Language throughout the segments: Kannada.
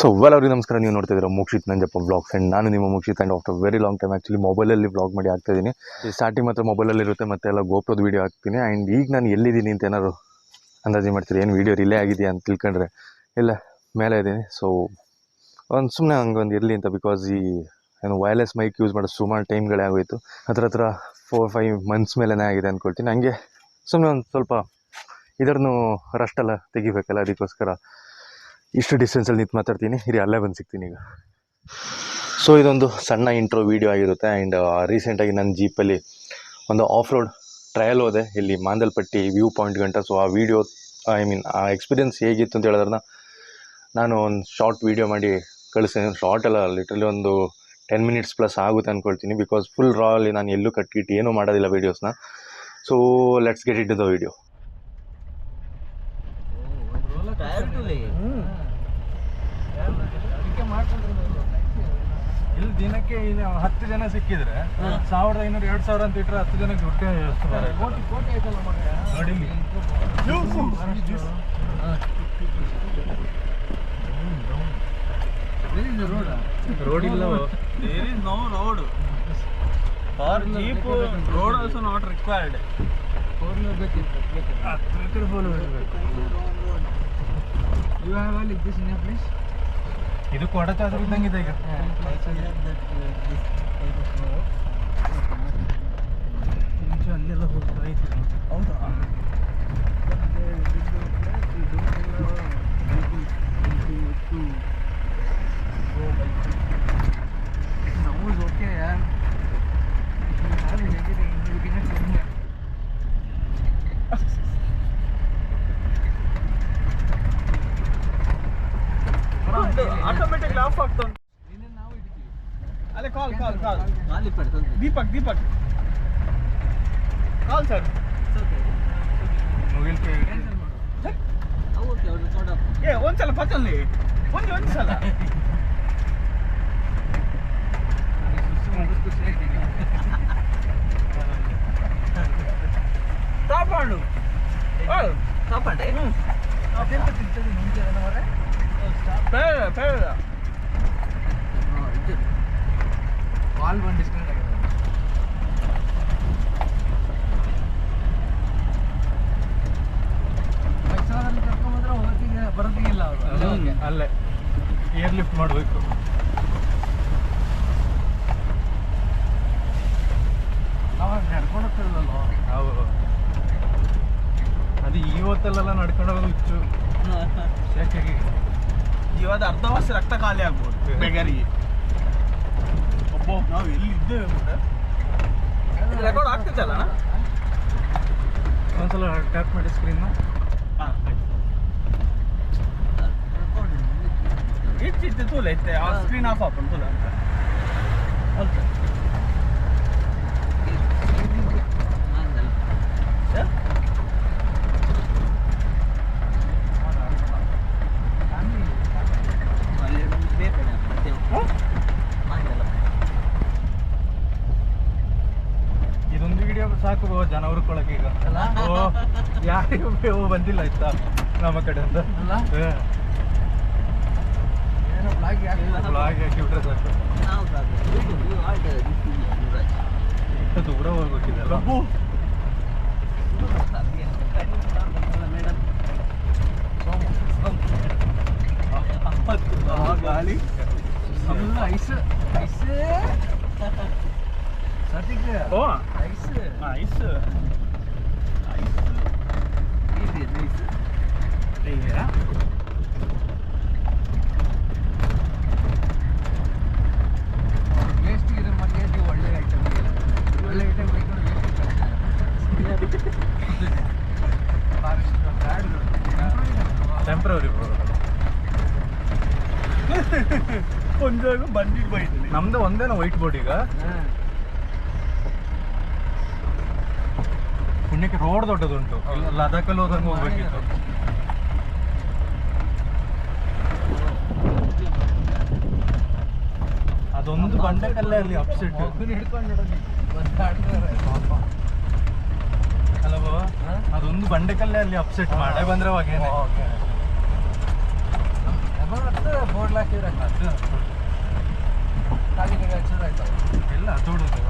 ಸೊ ವೆಲ್ ಅವ್ರಿಗೆ ನಮಸ್ಕಾರ. ನೀವು ನೋಡ್ತಾ ಇದ್ದೀರಾ ಮೋಕ್ಷಿತ್ ನಂಜಪ್ಪ ಬ್ಲಾಗ್ಸ್ ಆ್ಯಂಡ್ ನಾನು ನಿಮ್ಮ Mokshith and after very long time actually ಮೊಬೈಲಲ್ಲಿ ಬ್ಲಾಗ್ ಮಾಡಿ ಆಗ್ತಾ ಇದ್ದೀನಿ. ಸ್ಟಾರ್ಟಿಂಗ್ ಮಾತ್ರ ಮೊಬೈಲಲ್ಲಿ ಇರುತ್ತೆ, ಮತ್ತೆ ಎಲ್ಲ ಗೋಪ್ರದ ವೀಡಿಯೋ ಹಾಕ್ತೀನಿ. ಆ್ಯಂಡ್ ಈಗ ನಾನು ಎಲ್ಲಿದ್ದೀನಿ ಅಂತ ಏನಾದ್ರು ಅಂದಾಜು ಮಾಡ್ತೀರಿ? ಏನು ವೀಡಿಯೋ ರಿಲೇ ಆಗಿದೆಯಾ ಅಂತ ತಿಳ್ಕೊಂಡ್ರೆ? ಇಲ್ಲ, ಮೇಲೆ ಇದ್ದೀನಿ. ಸೊ ಒಂದು ಸುಮ್ಮನೆ ಹಂಗೆ ಒಂದು ಇರಲಿ ಅಂತ ಬಿಕಾಸ್ ಈ, ಏನು ವೈರ್ಲೆಸ್ ಮೈಕ್ ಯೂಸ್ ಮಾಡೋ ಸುಮಾರು ಟೈಮ್ಗಳೇ ಆಗೋಯ್ತು. ಹತ್ರ ಹತ್ರ ಫೋರ್ ಫೈವ್ ಮಂತ್ಸ್ ಮೇಲೇ ಆಗಿದೆ ಅಂದ್ಕೊಳ್ತೀನಿ ಹಂಗೆ ಸುಮ್ಮನೆ ಒಂದು ಸ್ವಲ್ಪ ಇದರನ್ನು ರಷ್ಟೆಲ್ಲ ತೆಗಿಬೇಕಲ್ಲ, ಅದಕ್ಕೋಸ್ಕರ ಇಷ್ಟು ಡಿಸ್ಟೆನ್ಸಲ್ಲಿ ನಿಂತು ಮಾತಾಡ್ತೀನಿ. ಇರಿ ಅಲ್ಲೇ ಬಂದು ಸಿಗ್ತೀನಿ ಈಗ. ಸೊ ಇದೊಂದು ಸಣ್ಣ ಇಂಟ್ರೋ ವೀಡಿಯೋ ಆಗಿರುತ್ತೆ. ಆ್ಯಂಡ್ ರೀಸೆಂಟಾಗಿ ನನ್ನ ಜೀಪಲ್ಲಿ ಒಂದು ಆಫ್ ರೋಡ್ ಟ್ರಯಲ್ ಹೋದೆ. ಇಲ್ಲಿ ಮಾಂದಲ್ಪಟ್ಟಿ ವ್ಯೂ ಪಾಯಿಂಟ್ ಗಂಟ. ಸೊ ಆ ವೀಡಿಯೋ ಐ ಮೀನ್ ಆ ಎಕ್ಸ್ಪೀರಿಯನ್ಸ್ ಹೇಗಿತ್ತು ಅಂತ ಹೇಳಿದ್ರನ್ನ ನಾನು ಒಂದು ಶಾರ್ಟ್ ವೀಡಿಯೋ ಮಾಡಿ ಕಳಿಸ್ತೀನಿ. ಶಾರ್ಟ್ ಅಲ್ಲ ಲಿಟ್ರಲಿ ಒಂದು ಟೆನ್ ಮಿನಿಟ್ಸ್ ಪ್ಲಸ್ ಆಗುತ್ತೆ ಅಂದ್ಕೊಳ್ತೀನಿ ಬಿಕಾಸ್ ಫುಲ್ ರಾ ಅಲ್ಲಿ ನಾನು ಎಲ್ಲೂ ಕಟ್ಕಿಟ್ಟು ಏನೂ ಮಾಡೋದಿಲ್ಲ ವೀಡಿಯೋಸ್ನ so let's get it the video ಇಲ್ಲಿ ದಿನಕ್ಕೆ ಇಲ್ಲಿ ಹತ್ತು ಜನ ಸಿಕ್ಕಿದ್ರೆ ಸಾವಿರದ ಐನೂರು ಎರಡು ಸಾವಿರ ಅಂತ ಇಟ್ಟರೆ ಹತ್ತು ಜನಕ್ಕೆ ದುಡ್ಡು ಇಲ್ಲ. There is no road for jeep road also not required four wheeler is you have all jeep, this in year required. ಇದು ಕೊಡಚಾದ್ರೂ ಇದ್ದಂಗಿದೆ ಈಗ. ಅಲ್ಲೆಲ್ಲ ಹೋಗ್ತಾ ಇತ್ತು ಆಟೋಮೆಟಿಕ್ ಆಫ್ ಆಗ್ತಾ ಉಂಟು ಅಲ್ಲೇ call call call Deepak Deepak. Call sir ಮುಗಿಲ್ಕೆ ಏ ಒಂದ್ಸಲ ಪಕ್ಕಲ್ಲಿ ಒಂದು ಒಂದು ಸಲ ಕಾಪಾಡು ಬೇಡ ಬೇಡ ಕಾಲ್ ಬಂದು ಡಿಸ್ಕನೆಕ್ಟ್ ಆಗಿದೆ ಬರೋದಿಲ್ಲ ಅಲ್ಲೇ ಏರ್ ಲಿಫ್ಟ್ ಮಾಡಬೇಕು ನಡ್ಕೊಂಡು ಹೋಗ್ತಿರಲ್ಲ ಹೌದು ಇವತ್ತೆಲ್ಲ ನಡ್ಕೊಂಡು ಹೋಗೋದು ಹುಚ್ಚು. ಯಾಕೆ ಇವಾಗ ಅರ್ಧ ವರ್ಷ ರಕ್ತ ಖಾಲಿ ಆಗ್ಬೋದು ಬೇಗರಿಗೆ ಒಬ್ಬ ನಾವು ಎಲ್ಲಿ ಇದ್ದೇವೆ ರೆಕಾರ್ಡ್ ಆಗ್ತಿದ್ದಲ್ಲ? ಒಂದ್ಸಲ ಟ್ಯಾಪ್ ಮಾಡಿ ಸ್ಕ್ರೀನ್ ಇತ್ತು ತೂಲೆ ಇತ್ತೆ. ಆ ಸ್ಕ್ರೀನ್ ಆಫ್ ಹಾಕೊಂಡು ತೂಲೆ ಅಂತ ಅಂತ ಇದೊಂದು ವಿಡಿಯೋ ಸಾಕು ಗೋ ಜನ ಹುರ್ಕೊಳಕ್ಕೆ ಈಗ ಓ ಯಾರಿಗೂ ಬಂದಿಲ್ಲ ಆಯ್ತಾ ನಮ್ಮ ಕಡೆ ಅಂತ ಬ್ಲಾಗ್ ಹಾಕಿ ಬಿಟ್ರೆ ಸಾಕು. ಎಷ್ಟು ದೂರ ಹೋಗ್ಬೇಕಿದೆ ಪ್ರಭು! ಆ ಗಾಳಿ ಐಸ್ ಐಸ್. ಸದ್ಯಕ್ಕೆ ಓ ಐಸ್. ಐಸ್ ವೇಸ್ಟ್ ಇದೆ ಮತ್ತೆ ಒಳ್ಳೆ ಐಟಮ್ ಒಳ್ಳೆ ಐಟಮ್ ಟೆಂಪ್ರವರಿ ಒಂದು ಬಂದಿದ್ದು ಬೈತೀನಿ ನಮ್ದು ಒಂದೇನ ವೈಟ್ ಬೋರ್ಡ್ ಈಗ. ರೋಡ್ ದೊಡ್ಡದುಂಟು. ಇಲ್ಲ ಲದಾಖಲ್ಲಿ ಹೋದಂಗೆ ಹೋಗ್ಬೇಕಿತ್ತು. ಅದೊಂದು ಬಂಡೆಕಲ್ಲೇ ಅಲ್ಲಿ ಅಪ್ಸೆಟ್ ಅಲ್ಲವೋ ಅದೊಂದು ಬಂಡೆಕಲ್ಲೇ ಅಲ್ಲಿ ಅಪ್ಸೆಟ್ ಮಳೆ ಬಂದ್ರೆ ಬೋರ್ಡ್ ಹಾಕಿದ್ರೆ ಎಲ್ಲ ತೋಡುದು.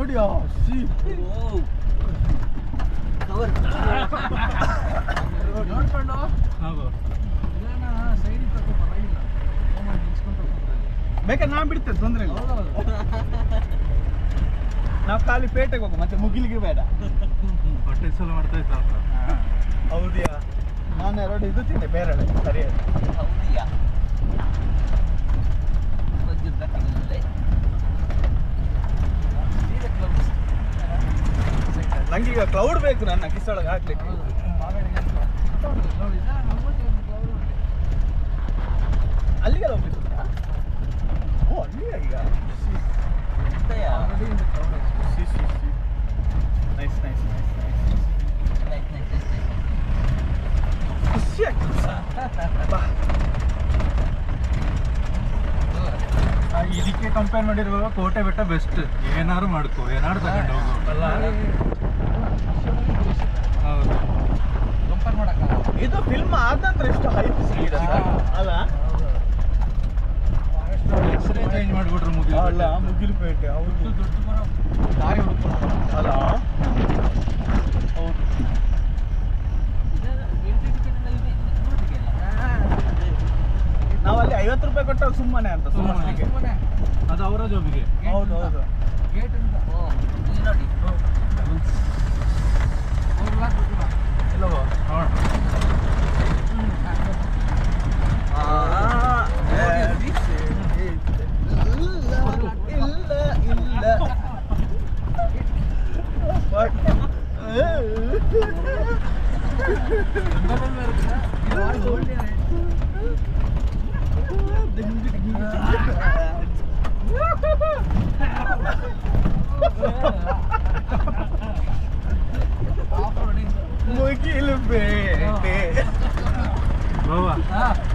ನೋಡಿ ಆ ಸಿ ನೋಡ್ಕೊಂಡು ಹೌದು ಇದನ್ನ ಸೈಡಿಗೆ ತಗೋ ಪರವಾಗಿಲ್ಲ ಹೋಗಿ. ಬೇಕಾದ್ರೆ ನಾ ಬಿಡ್ತೇನೆ ತೊಂದ್ರೆ ಇಲ್ಲ. ನಾವು ಖಾಲಿ ಪೇಟೆಗೆ ಹೋಗು ಮತ್ತೆ ಮುಗಿಲಿಗೆ ಬೇಡ. ಹೊಟ್ಟೆ ಸಲ ಮಾಡ್ತಾ ಇತ್ತು ಹೌದಿಯಾ? ನಾನು ಎರಡು ಇದು ತಿಂದೆ ಬೇರೆ ಸರಿ ಸರಿಯಾಗಿ ನಂಗೀಗ ಕ್ಲೌಡ್ ಬೇಕು ನನ್ನ ಕಿಸೊಳಗೆ ಹಾಕ್ಲಿಕ್ಕೆ. ಅಲ್ಲಿಗೆ ಇದಕ್ಕೆ ಕಂಪೇರ್ ಮಾಡಿರುವಾಗ ಕೋಟೆ ಬೆಟ್ಟ ಬೆಸ್ಟ್ ಏನಾದ್ರು ಮಾಡ್ಕೋ, ಏನಾದ್ರು ತಗೊಂಡು ಹೋಗು ಅಲ್ಲ? ಹೌದು ಕಂಪೇರ್ ಮಾಡಕ್ಕ ಇದು ಫಿಲ್ಮ್ ಆದ ನಂತರ ಎಷ್ಟು ಹೈಪ್ ಅಲ್ಲ? ಹೆಸರೇ ಚೇಂಜ್ ಮಾಡಿಬಿಟ್ರು ಮುಗಿಲು ಅಲ್ಲ ಮುಗಿಲ್ಪೇಟೆ ಹೌದು. ದಾರಿ ಹುಡುಕೊಂಡು ಅಲ್ಲ? ಹೌದು. ನಾವಲ್ಲಿ ಐವತ್ತು ರೂಪಾಯಿ ಕೊಟ್ಟರೆ ಸುಮ್ಮನೆ ಅಂತ ಸುಮ್ಮನೆ. ಅದು ಅವರ ಜೋಬಿಗೆ. ಹೌದು ಹೌದು. ಗೇಟ್ ಅಂತ. ನೋಡಿ. ಇಲ್ಲವೋ ನೋಡ. ಇಲ್ಲ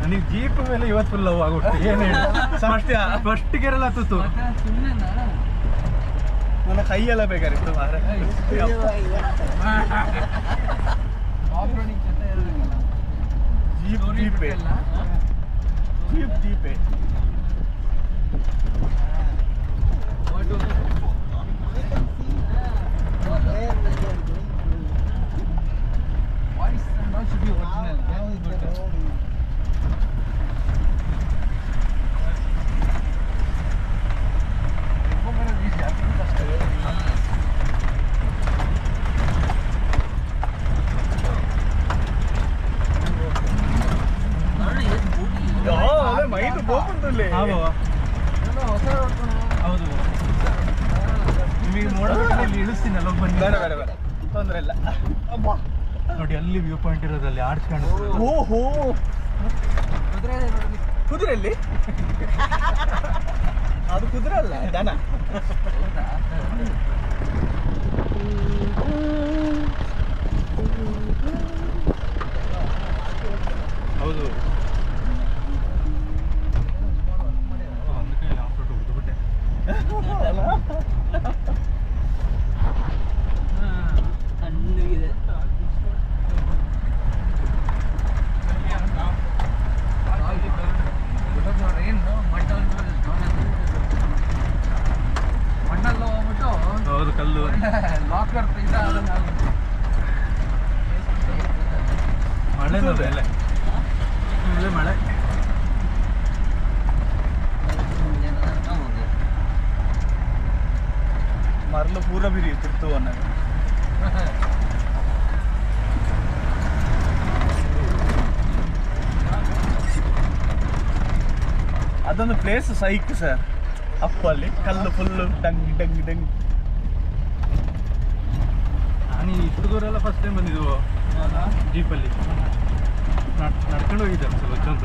ನನಗೆ ಜೀಪ್ ಮೇಲೆ ಇವತ್ತು ಫುಲ್ ಲವ್ ಆಗುತ್ತೆ ಏನು ಹೇಳಿ? ಫಸ್ಟ್ ಫಸ್ಟ್ ಗೇರೆಲ್ಲ ತುತ್ತು. ನನ್ನ ಕೈಯೆಲ್ಲ ಬೇಕಾಗಿತ್ತು ಜೀಪ್ ಜೀಪೇ ಜೀಪ್ ಜೀಪೆ ಅದೇ ಮೈಂಡ್ ಬೋಕುಂಟಲ್ಲಿ ಹಾ ಬಾವಾ ಹೌದು ನಿಮಗೆ ನೋಡೋದಕ್ಕೆ ಇಲ್ಲಿ ಇಳಿಸ್ತೀನಲ್ಲ ಬನ್ನಿ ಬೇಡ ಬೇಡ ಬೇಡ ತೊಂದ್ರೆ ಇಲ್ಲ ಅಬ್ಬಾ ನೋಡಿ ಅಲ್ಲಿ ವ್ಯೂ ಪಾಯಿಂಟ್ ಇರೋದಲ್ಲಿ ಆರ್ಚ್ ಕಾಣಿಸ್ತದೆ. ಓಹೋ! ಕುದುರೆಯಲ್ಲಿ ಅದು ಕುದುರೆ ಅಲ್ಲ ದನ. ಹೌದು ಒಂದು ಕೈಯಲ್ಲಿ ಆಫ್ ರೋಡ್ ಹೊಡೆದ್ಬಿಟ್ಟೆ ಮಣ್ಣಲ್ಲಿ ಹೋಗ್ಬಿಟ್ಟು ಹೌದು ಕಲ್ಲು ಲಾಕರ್ ಮಳೆ ನೋಡಿ ಅಲ್ಲೇ ಇಲ್ಲೇ ಮಳೆ ಮರಳು ಪೂರ ಬಿರಿಯುತ್ತಿತ್ತು ಅನ್ನೋದು. ಅದೊಂದು ಪ್ಲೇಸ್ ಸೈಕ್ ಸರ್ ಅಪ್ಪ ಅಲ್ಲಿ ಕಲ್ಲು ಫುಲ್ಲು ಡಂಗ್ ಡಂಗ್ ಡಂಗ್. ನಾನು ಇಷ್ಟು ದೂರ ಎಲ್ಲ ಫಸ್ಟ್ ಟೈಮ್ ಬಂದಿದ್ವು ಜೀಪಲ್ಲಿ ನಡ್ಕೊಂಡು ಹೋಗಿದ್ದೆ ಸ್ವಲ್ಪ ಚಂದ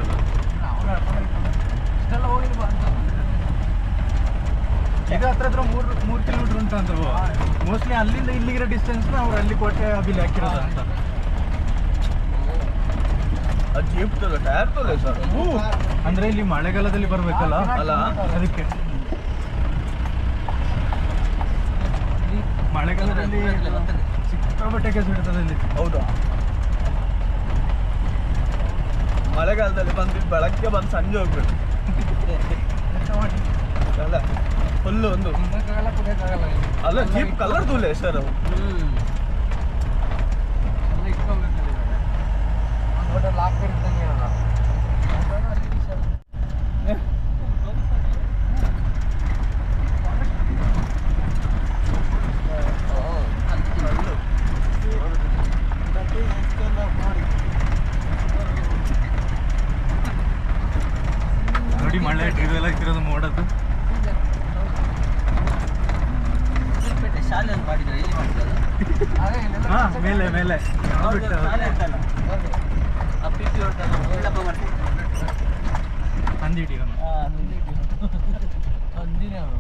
ಇಷ್ಟೆಲ್ಲ ಹೋಗಿಲ್ವಾ ಅಂತ. ಇದು ಹತ್ರ ಹತ್ರ ಮೂರು ಮೂರು ಕಿಲೋಮೀಟರ್ ಉಂಟು ಅಂತ ಮೋಸ್ಟ್ಲಿ ಅಲ್ಲಿಂದ ಇಲ್ಲಿಗಿರೋ ಡಿಸ್ಟೆನ್ಸ್ ಅವ್ರು ಅಲ್ಲಿ ಕೋಟೆ ಅಬಿಲ್ ಹಾಕಿರೋದು ಅಂತ. ಜೀಪ್ ಟೈರ್ ತೊಲೆ ಸರ್. ಅಂದ್ರೆ ಇಲ್ಲಿ ಮಳೆಗಾಲದಲ್ಲಿ ಬರ್ಬೇಕಲ್ಲ? ಅಲ್ಲ? ಅದಕ್ಕೆ. ಮಳೆಗಾಲದಲ್ಲಿ ಸಿಕ್ಕಾಪಟ್ಟೆ ಕೆಲಸ ಇಲ್ಲಿ. ಹೌದಾ. ಮಳೆಗಾಲದಲ್ಲಿ ಬಂದ್ ಬೆಳಗ್ಗೆ ಬಂದು ಸಂಜೆ ಹೋಗ್ಬೇಕು. ಫುಲ್ಲು ಒಂದು. ಅಲ್ಲ ಜೀಪ್ ಕಲರ್ ತೂಲೆ ಸರ್ ಅವು. ನೋಡಿ ಮಳೆ ಇದೆಲ್ಲ ಇಟ್ಟಿರೋದು ಮೋಡದ್ದು ಶಾಲೆಯಲ್ಲಿ ಮಾಡಿದ್ರೆ ಇಲ್ಲಿ ಮಾಡಿದ್ರೆ ಮೇಲೆ ಇಲ್ಲೆಲ್ಲ ಹಾ ಕಸ ಮೇಲೆ. ಮೇಲೆ ಮಾಡ್ತೀವಿ ಹಂದಿ ಹಿಡಿಯೋನು ಹಂದಿನೇ ಅವ್ನು.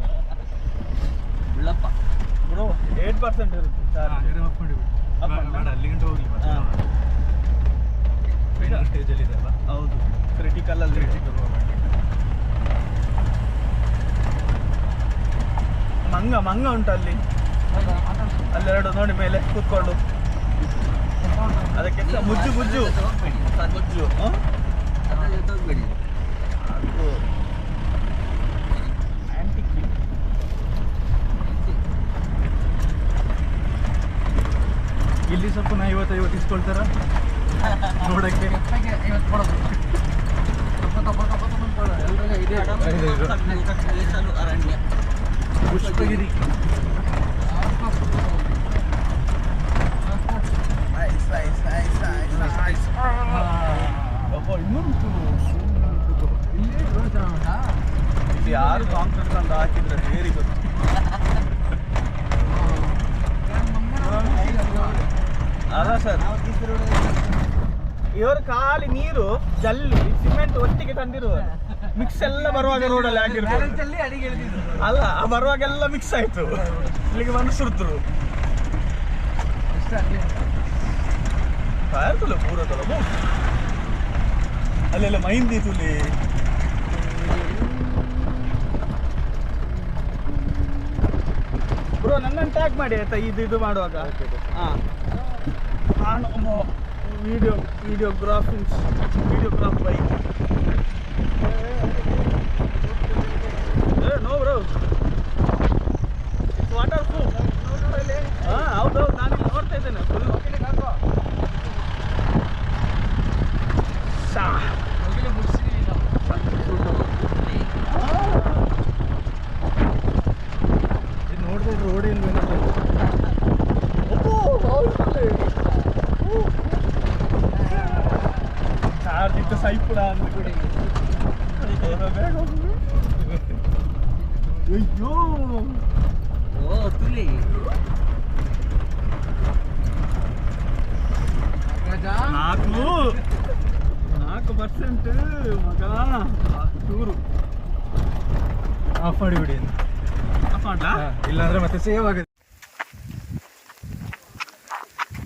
ಬ್ರೋ ಏಟ್ ಪರ್ಸೆಂಟ್ ಇರುತ್ತೆ ಅಪ್ ಮಾಡಿಬಿಡು ಅಪ್ ಬೇಡ, ಅಲ್ಲಿ? ಗಂಟೆ ಹೋಗ್ಲಿ ಹಾ. ಫೈನಲ್ ಸ್ಟೇಜಲ್ಲಿ ಇದೆ ಅಲ್ಲ ಹೌದು. ಕ್ರಿಟಿಕಲ್ ಅಲ್ಲಿ ಮಂಗ ಮಂಗ ಉಂಟು ಅಲ್ಲಿ. ಅಲ್ಲೆರಡು ನೋಡಿ ಮೇಲೆ ಕೂತ್ಕೊಂಡು. ಅದಕ್ಕೆ ಮುಜ್ಜು ಮುಜ್ಜು. ಮುಜ್ಜು ಇಲ್ಲಿ ಸ್ವಲ್ಪ ನಾ ಇವತ್ತು ಐವತ್ತು ಇಸ್ಕೊಳ್ತಾರ? ನೋಡಕ್ಕೆ. ಎಪ್ಪಗೆ ಇದೆ. ಯಾರು ಕಾಂಕ್ರೀಟ್ ತಂದು ಹಾಕಿದ್ರೆ ಹೇರಿ ಗೊತ್ತು ಅಲ್ಲ ಸರ್ ಇವರು ಖಾಲಿ ನೀರು, ಜಲ್ಲಿ, ಸಿಮೆಂಟ್ ಒಟ್ಟಿಗೆ ತಂದಿರುವರು ಮಿಕ್ಸ್ ಎಲ್ಲ ಬರುವಾಗ ರೋಡಲ್ಲಿ ಅಲ್ಲಿ ಬರುವಾಗೆಲ್ಲ ಮಿಕ್ಸ್ ಆಯ್ತು. ಇಲ್ಲಿಗೆ ಬಂದು ಎಷ್ಟು ಅಡ್ಡಿ ಉಂಟು? ಕಾಯ್ತಲ್ಲ ಪೂರದಲ್ಲ ಅಲ್ಲೆಲ್ಲ ಮೈಂದಿ ತುಲಿ. ಬ್ರೋ ನನ್ನನ್ನು ಟ್ಯಾಗ್ ಮಾಡಿ ಆಯ್ತಾ? ಇದು ಇದು ಮಾಡುವಾಗ? ಹಾಂ. ನಾನು ವಿಡಿಯೋ ವಿಡಿಯೋಗ್ರಾಫಿಂಗ್ಸ್ ವಿಡಿಯೋಗ್ರಾಫ್ ಬೈ. ಏ ನೋ ಬ್ರೋ ವಾಟರ್ ಪ್ರೂಫ್ ಹಾಂ ಹೌದೌದು ನಾನು ನೋಡ್ತಾ ಇದ್ದೇನೆ. ಫುಲ್ ಇದು ನೋಡಿದ್ರೆ ರೋಡ್ ಚಾರ್ಜ್ ಇತ್ತು ಸೈಪುಡ ಅಂದ್ಬಿಡಿ ಅಯ್ಯೋ ಗಜ. ಇಂದೆ ಹೋಗೋಕಾಣ ಆ ಟೂರ್ ಆಫರ್ ಬಿಡಿ ಆ ಫಾಟ್ ಇಲ್ಲ ಮತ್ತೆ ಸೇವ್ ಆಗುತ್ತೆ.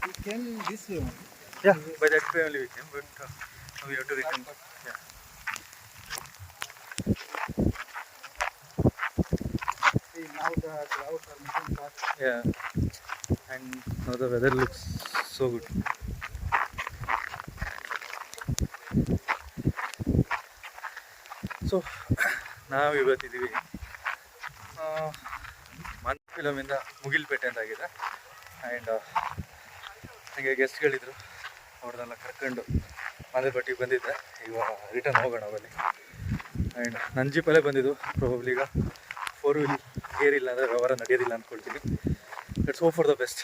I can this yeah by the family we to have so ನಾವು ಇವತ್ತಿದ್ದೀವಿ. ಮಂತ್ ಫಿಲಮಿಂದ ಮುಗಿಲ್ಪೇಟೆ ಅಂತಾಗಿದೆ. ಆ್ಯಂಡ್ ನನಗೆ ಗೆಸ್ಟ್ಗಳಿದ್ರು ಅವ್ರನ್ನೆಲ್ಲ ಕರ್ಕೊಂಡು ಮಾದೇಪಟ್ಟಿಗೆ ಬಂದಿದ್ದೆ. ಈಗ ರಿಟರ್ನ್ ಹೋಗೋಣ ಬಲ್ಲಿ ಆ್ಯಂಡ್ ನನ್ನ ಜೀಪಲ್ಲೇ ಬಂದಿದ್ದು ಪ್ರಾಬಬ್ಲಿ ಈಗ. ಫೋರ್ ವೀಲ್ ಏರಿಲ್ಲ ಅಂದರೆ ವ್ಯವಹಾರ ನಡೆಯೋದಿಲ್ಲ ಅಂದ್ಕೊಳ್ತೀನಿ it's hope for the best